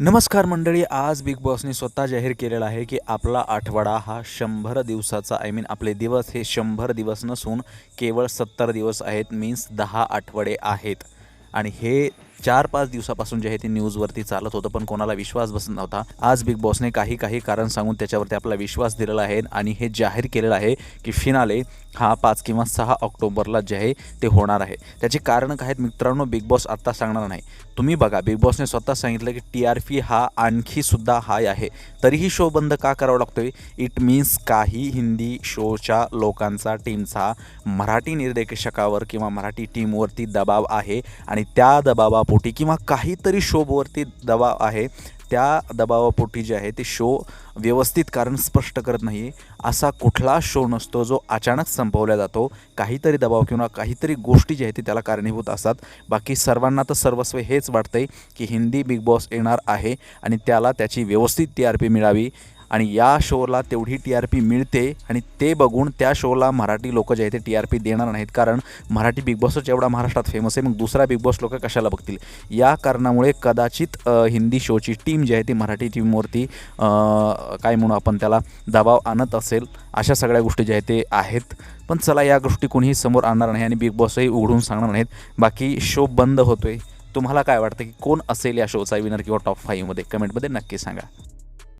नमस्कार मंडळी आज बिग बॉसने स्वतः जाहीर केलेला आहे की आपला आठवडा हा शंभर दिवसाचा आय मीन आपले दिवस हे शंभर दिवस नसून केवळ सत्तर दिवस आहेत मीन्स दहा आठवडे आहेत. आणि हे चार पाच दिवसापासून जे आहे ते न्यूजवरती चालत होतं पण कोणाला विश्वास बसत नव्हता. आज बिग बॉसने काही काही कारण सांगून त्याच्यावरती आपला विश्वास दिलेला आहे आणि हे जाहीर केलेलं आहे की फिनाले हा पाच किंवा सहा ऑक्टोबरला जे आहे ते होणार आहे. त्याची कारणं काय आहेत मित्रांनो बिग बॉस आत्ता सांगणार नाही. तुम्ही बघा बिग बॉसने स्वतः सांगितलं की टी आर पी हा आणखीसुद्धा हाय आहे. तरीही शो बंद का करावा लागतोय? इट मीन्स काही हिंदी शोच्या लोकांचा टीमचा मराठी निर्देशकावर किंवा मराठी टीमवरती दबाव आहे आणि त्या दबावा दबावापोटी किंवा काहीतरी शोवरती दबाव आहे त्या दबावापोटी जे आहे ते शो व्यवस्थित कारण स्पष्ट करत नाही. असा कुठला शो नसतो जो अचानक संपवला जातो. काहीतरी दबाव किंवा काहीतरी गोष्टी ज्या आहेत ते त्याला कारणीभूत असतात. बाकी सर्वांना तर सर्वस्व हेच वाटतंय की हिंदी बिग बॉस येणार आहे आणि त्याला त्याची व्यवस्थित टी आर पी मिळावी. आणि या शोला तेवढी टी आर पी मिळते आणि ते बघून त्या शोला मराठी लोक जे आहेत ते टी आर पी देणार नाहीत. कारण मराठी बिग बॉसच एवढा महाराष्ट्रात फेमस आहे मग दुसरा बिग बॉस लोक कशाला बघतील? या कारणामुळे कदाचित हिंदी शोची टीम जी आहे ती मराठी टीमवरती काय म्हणू आपण त्याला दबाव आणत असेल अशा सगळ्या गोष्टी ज्या आहेत ते आहेत. पण चला या गोष्टी कोणीही समोर आणणार नाही आणि बिग बॉसही उघडून सांगणार नाहीत. बाकी शो बंद होतोय. तुम्हाला काय वाटतं की कोण असेल या शोचा विनर किंवा टॉप फाईव्हमध्ये कमेंटमध्ये नक्की सांगा.